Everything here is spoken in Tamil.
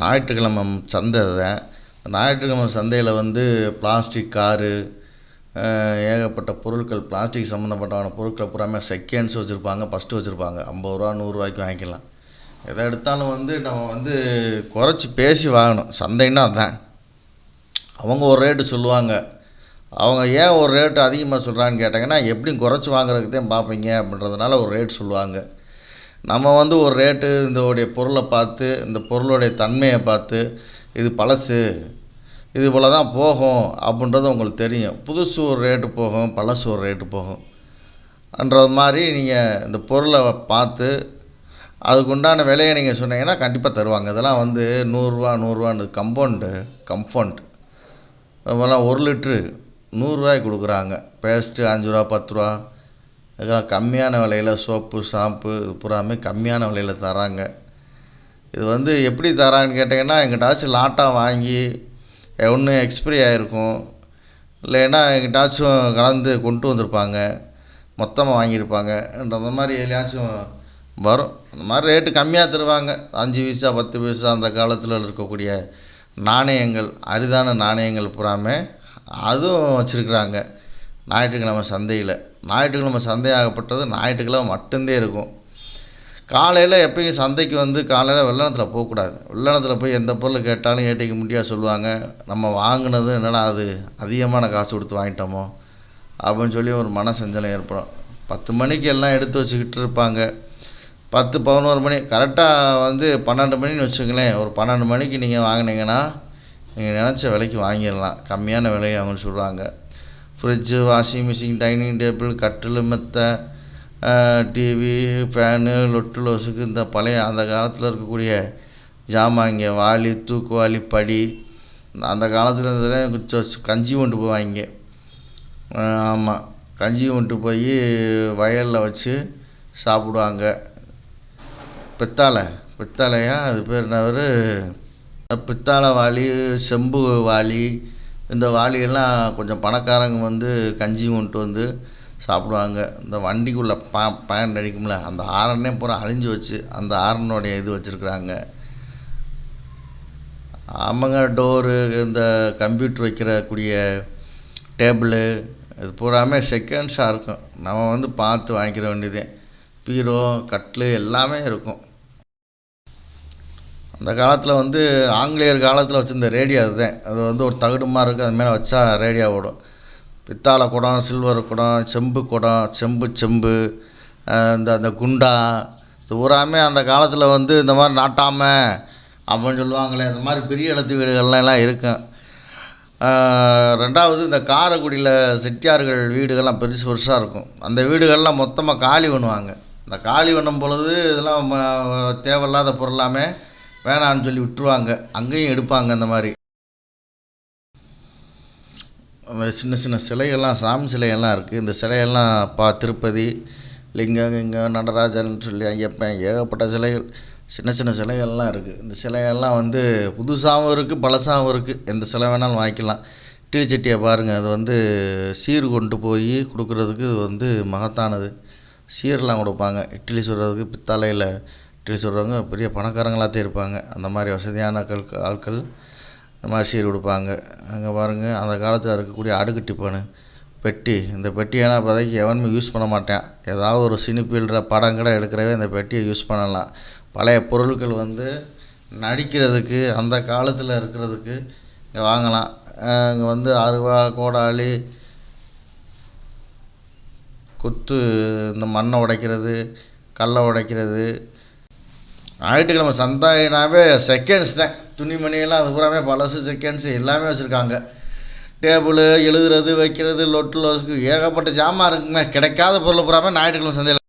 ஞாயிற்றுக்கிழமை சந்தை தான் ஞாயிற்றுக்கிழமை சந்தையில் வந்து பிளாஸ்டிக் காரு ஏகப்பட்ட பொருட்கள் பிளாஸ்டிக் சம்மந்தப்பட்டமான பொருட்கள் பூராமே செகண்ட்ஸ் வச்சுருப்பாங்க ஃபஸ்ட்டு வச்சுருப்பாங்க. ஐம்பது ரூபா நூறுரூவாய்க்கு வாங்கிக்கலாம். எதை எடுத்தாலும் வந்து நம்ம வந்து குறைச்சி பேசி வாங்கணும். சந்தைன்னா அதுதான் அவங்க ஒரு ரேட்டு சொல்லுவாங்க. அவங்க ஏன் ஒரு ரேட்டு அதிகமாக சொல்கிறாங்கன்னு கேட்டாங்கன்னா எப்படியும் குறைச்சி வாங்குறதுக்கு தான் பார்ப்பீங்க அப்படின்றதுனால ஒரு ரேட் சொல்லுவாங்க. நம்ம வந்து ஒரு ரேட்டு இதோடைய பொருளை பார்த்து இந்த பொருளுடைய தன்மையை பார்த்து இது பழசு இது போல் தான் போகும் அப்படின்றது உங்களுக்கு தெரியும். புதுசு ஒரு ரேட்டு போகும் பழசு ஒரு ரேட்டு போகும். ன்றது மாதிரி நீங்கள் இந்த பொருளை பார்த்து அதுக்கு உண்டான விலையை நீங்கள் சொன்னீங்கன்னா கண்டிப்பாக தருவாங்க. இதெல்லாம் வந்து நூறுரூவா நூறுரூவான்னு கம்பவுண்டு கம்பவுண்ட். அதுபோல் ஒரு லிட்ரு நூறுரூவாய்க்கு கொடுக்குறாங்க. பேஸ்ட்டு அஞ்சு ரூபா பத்து ரூபா. இதெல்லாம் கம்மியான விலையில் சோப்பு ஷாம்பு இது பூராமே கம்மியான விலையில் தராங்க. இது வந்து எப்படி தராங்கன்னு கேட்டிங்கன்னா எங்கிட்டாச்சும் லாட்டாக வாங்கி ஒன்று எக்ஸ்பிரி ஆகிருக்கும் இல்லைன்னா எங்கிட்டாச்சும் கலந்து கொண்டு வந்திருப்பாங்க. மொத்தமாக வாங்கியிருப்பாங்க அந்த மாதிரி எதுலையாச்சும் வரும். அந்த மாதிரி ரேட்டு கம்மியாக தருவாங்க. அஞ்சு பைசா பத்து பைசா அந்த காலத்தில் இருக்கக்கூடிய நாணயங்கள் அரிதான நாணயங்கள் பூராமே அதுவும் வச்சுருக்குறாங்க. ஞாயிற்றுக்கிழமை சந்தையில். ஞாயிற்றுக்கிழமை சந்தையாகப்பட்டது ஞாயிற்றுக்கிழமை மட்டும்தான் இருக்கும். காலையில் எப்பயும் சந்தைக்கு வந்து காலையில் வெள்ளனத்தில் போகக்கூடாது. வெள்ளனத்தில் போய் எந்த பொருள் கேட்டாலும் ஏட்டிக்கு முடியாது சொல்லுவாங்க. நம்ம வாங்கினது என்னடா அது? அதிகமான காசு கொடுத்து வாங்கிட்டோமோ? அப்படின்னு சொல்லி ஒரு மன சஞ்சலம் ஏற்படும். பத்து மணிக்கு எல்லாம் எடுத்து வச்சுக்கிட்டு இருப்பாங்க. பத்து பதினோரு மணி கரெக்டாக வந்து பன்னெண்டு மணின்னு வச்சுங்களேன் ஒரு பன்னெண்டு மணிக்கு நீங்கள் வாங்கினீங்கன்னா நீங்கள் நினச்ச விலைக்கு வாங்கிடலாம். கம்மியான விலையை அவங்க சொல்லுவாங்க. Fridge washing machine dining table கட்டில் மெத்தை டிவி ஃபேனு லொட்டு லொசுக்கு இந்த பழைய அந்த காலத்தில் இருக்கக்கூடிய ஜாமாங்க வாளி தூக்குவாளி படி அந்த காலத்தில் இருந்ததெல்லாம் கஞ்சி கொண்டு போவாங்க ஆமாம் கஞ்சி கொண்டு போய் வயலில் வச்சு சாப்பிடுவாங்க. பித்தாளை பித்தாளையா? அது பேர் என்னவரு பித்தாழை வாளி செம்பு வாளி இந்த வாளியெல்லாம் கொஞ்சம் பணக்காரங்க வந்து கஞ்சி கொண்டு வந்து சாப்பிடுவாங்க. இந்த வண்டிக்குள்ளே பா பேண்ட் அடிக்கும்ல அந்த ஹாரனே பூரா அழிஞ்சு வச்சு அந்த ஹாரனுடைய இது வச்சுருக்குறாங்க. ஆமாங்க டோரு இந்த கம்ப்யூட்டர் வைக்கிறக்கூடிய டேபிளு இது பூராமே செகண்ட்ஸாக இருக்கும். நம்ம வந்து பார்த்து வாங்கிக்கிற வேண்டியதே. பீரோ கட்லு எல்லாமே இருக்கும். அந்த காலத்தில் வந்து ஆங்கிலேயர் காலத்தில் வச்சுருந்த ரேடியோ அதுதான். அது வந்து ஒரு தகடு மாதிரி இருக்கும் அது மேலே வச்சா ரேடியோ ஓடும். பித்தாளை குடம் சில்வர் குடம் செம்பு குடம் செம்பு செம்பு இந்த அந்த குண்டா இது பூராமே அந்த காலத்தில் வந்து இந்த மாதிரி நாட்டாமை அப்படின்னு சொல்லுவாங்களே இந்த மாதிரி பெரிய இடத்து வீடுகள்லாம் எல்லாம் இருக்கும் ரெண்டாவது இந்த காரைக்குடியில் செட்டியார்கள் வீடுகள்லாம் பெருசு பெருசாக இருக்கும். அந்த வீடுகள்லாம் மொத்தமாக காலி பண்ணுவாங்க. இந்த காலி பண்ணும் பொழுது இதெல்லாம் தேவையில்லாத பொருளாமே வேணான்னு சொல்லி விட்டுருவாங்க. அங்கேயும் எடுப்பாங்க அந்த மாதிரி. சின்ன சின்ன சிலைகள்லாம் சாமி சிலையெல்லாம் இருக்குது இந்த சிலையெல்லாம் பா திருப்பதி லிங்கம் கிங்கம் நடராஜன் சொல்லி ஐயப்பன் ஏகப்பட்ட சிலைகள் சின்ன சின்ன சிலைகள்லாம் இருக்குது இந்த சிலையெல்லாம் வந்து புதுசாகவும் இருக்குது பழசாகவும் இருக்குது எந்த சிலை வேணாலும் வாங்கிக்கலாம். இட்லி சட்டியை பாருங்கள் அது வந்து சீர் கொண்டு போய் கொடுக்குறதுக்கு இது வந்து மகத்தானது. சீரெலாம் கொடுப்பாங்க. இட்லி சுடுறதுக்கு பித்தளையில் இட்லி சுடுறவங்க பெரிய பணக்காரங்களாகத்தான் இருப்பாங்க. அந்த மாதிரி வசதியான ஆட்கள் ஆட்கள் இந்த மாதிரி சீர் கொடுப்பாங்க. அங்கே பாருங்கள் அந்த காலத்தில் இருக்கக்கூடிய அடுக்கு டிஃபனு பெட்டி. இந்த பெட்டியெல்லாம் இப்போதைக்கு எவனுமே யூஸ் பண்ண மாட்டேன். ஏதாவது ஒரு சினிஃபீல்டில் படம் கூட எடுக்கிறவே இந்த பெட்டியை யூஸ் பண்ணலாம். பழைய பொருட்கள் வந்து நடிக்கிறதுக்கு அந்த காலத்தில் இருக்கிறதுக்கு இங்கே வாங்கலாம். இங்கே வந்து அருவா கோடாளி குத்து இந்த மண்ணை உடைக்கிறது கல்லை உடைக்கிறது ஞாயிற்றுக்கிழமை சந்தைனாவே செகண்ட்ஸ் தான். துணிமணியெல்லாம் அது பூராமே பழசு செகண்ட்ஸு எல்லாமே வச்சுருக்காங்க. டேபிளு எழுதுறது வைக்கிறது லொட்டு லொசுக்கு ஏகப்பட்ட ஜாமான் இருக்குங்க கிடைக்காத பொருள் பூராமே ஞாயிற்றுக்கிழமை சந்தையில்